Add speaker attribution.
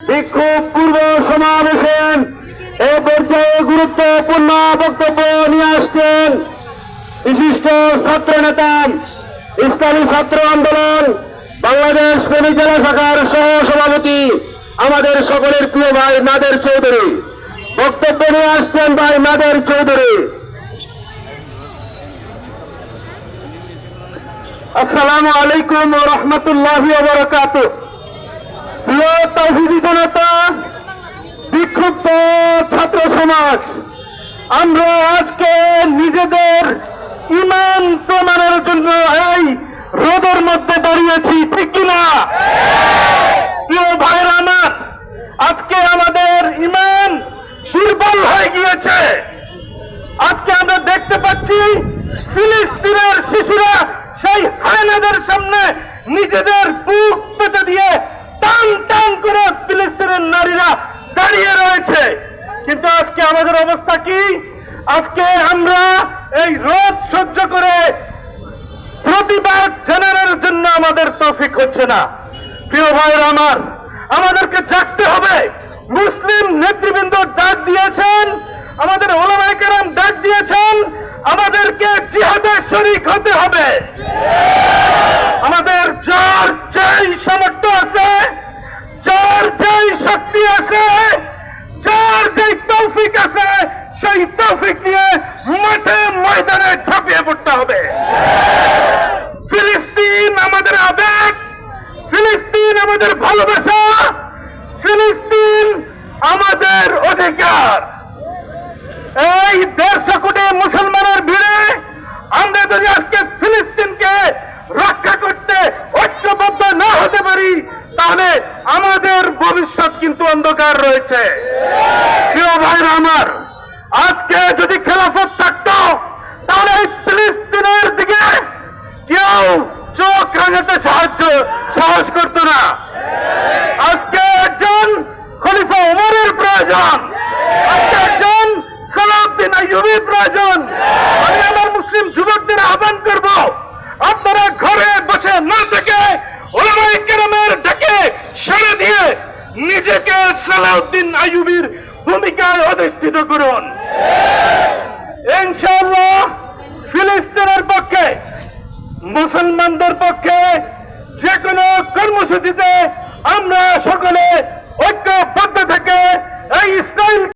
Speaker 1: বিক্ষোভ পূর্ব সমাবেশে এ পর্যায়ে গুরুত্বপূর্ণ বক্তব্য নিয়ে আসছেন বিশিষ্ট ছাত্র নেতা ইসলামী ছাত্র আন্দোলন, বাংলাদেশ ফেনী জেলা শাখার সহ সভাপতি আমাদের সকলের প্রিয় ভাই নাদের চৌধুরী। বক্তব্য নিয়ে আসছেন ভাই নাদের চৌধুরী। আসসালামু আলাইকুম রহমতুল্লাহ বরকাত তৌহিদি বিক্ষুব্ধ ছাত্র সমাজ, আমরা আজকে নিজেদের ইমান প্রমাণের জন্য এই রোদের মধ্যে দাঁড়িয়েছি, ঠিক কিনা? প্রিয় ভাইরা আমার, আজকে আমাদের ইমান দুর্বল হয়ে গিয়েছে। আজকে আমরা দেখতে পাচ্ছি ফিলিস্তিনের শিশুরা সেই হায়নাদের সামনে নিজেদের বুক পেতে দিয়ে টান টান করে ফিলিস্তিনের নারীরা দাঁড়িয়ে রয়েছে কিন্তু আজকে আমাদের অবস্থা কি? আজকে আমরা এই রোদ সহ্য করে প্রতিবাদ জানানোর জন্য আমাদের তৌফিক হচ্ছে না। প্রিয় ভাইয়ের আমার, আমাদেরকে জাগতে হবে। মুসলিম নেতৃবৃন্দ ডাক দিয়েছেন, আমাদের ওলামায়ে কেরাম ডাক দিয়েছেন, আমাদেরকে জিহাদে শরিক হতে হবে। আমাদের যার যেই সামর্থ্য আছে, যার যেই শক্তি আছে সেই তৌফিক নিয়ে মাঠে ময়দানে ঝাঁপিয়ে পড়তে হবে। ফিলিস্তিন আমাদের আবেগ, ফিলিস্তিন আমাদের ভালোবাসা, ফিলিস্তিন আমাদের অধিকার। এই দেড়শো কোটি মুসলমানের ভিড়ে আমরা যদি আজকে ফিলিস্তিনকে রক্ষা করতে ঐক্যবদ্ধ না হতে পারি, তাহলে আমাদের ভবিষ্যৎ কিন্তু অন্ধকার রয়েছে। প্রিয় ভাইরা আমার আজকে যদি খেলাফত থাকতো, তাহলে এই ফিলিস্তিনের দিকে কেউ চোখ রাঙাতে সাহায্য, সাহস করতো না। আজকে একজন খলিফা ওমরের প্রয়োজন। আজকে একজন সালাউদ্দিন আইয়ুবের প্রয়োজন। আমি আমার মুসলিম যুবকদের আহ্বান করব, আপনারা ঘরে বসে না থেকে ওলামায়ে কেরামের ডাকে সাড়া দিয়ে নিজেকে সালাউদ্দিন আইয়ুবের ভূমিকায় অধিষ্ঠিত করুন। ইনশাল্লাহ ফিলিস্তিনের পক্ষে মুসলমানদের পক্ষে যে কোনো কর্মসূচিতে